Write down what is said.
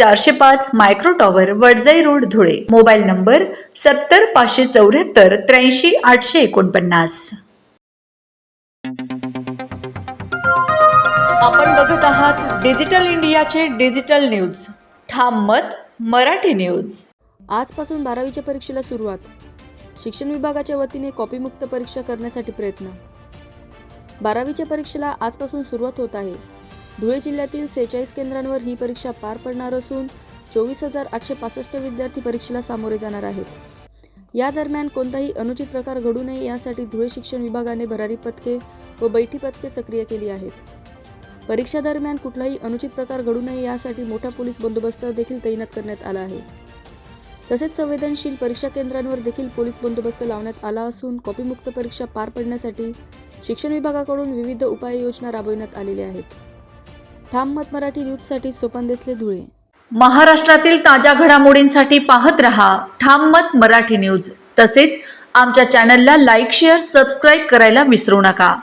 चारशे पाच micro tower Wadjai road Dhule. Mobile number सत्तर पाचशे चौऱ्याहत्तर त्र्याऐंशी आठशे एकोणपन्नास. आपण बघत आहात डिजिटल इंडियाचे डिजिटल न्यूज. ठाम मत मराठी न्यूज. आजपासून बारावीच्या परीक्षेला सुरुवात. शिक्षण विभागाच्या वतीने कॉपीमुक्त परीक्षा करण्यासाठी प्रयत्न. बारावीच्या परीक्षेला आजपासून सुरुवात होत आहे. धुळे जिल्ह्यातील सेहेचाळीस केंद्रांवर ही परीक्षा पार पडणार असून चोवीस हजार आठशे पासष्ट विद्यार्थी परीक्षेला सामोरे जाणार आहेत. या दरम्यान कोणताही अनुचित प्रकार घडू नये यासाठी धुळे शिक्षण विभागाने भरारी पथके व बैठी पथके सक्रिय केली आहेत. परीक्षा दरम्यान कुठलाही अनुचित प्रकार घडू नये यासाठी मोठा पोलीस बंदोबस्त देखील तैनात करण्यात आला आहे. तसेच संवेदनशील परीक्षा केंद्रांवर देखील पोलीस बंदोबस्त लावण्यात आला असून कॉपीमुक्त परीक्षा पार पडण्यासाठी शिक्षण विभागाकडून विविध उपाययोजना राबविण्यात आलेल्या आहेत. ठाम मत मराठी न्यूजसाठी सोपन देसले धुळे. महाराष्ट्रातील ताज्या घडामोडींसाठी पाहत रहा ठाम मत मराठी न्यूज. तसेच आमच्या चॅनलला लाईक शेअर सबस्क्राईब करायला विसरू नका.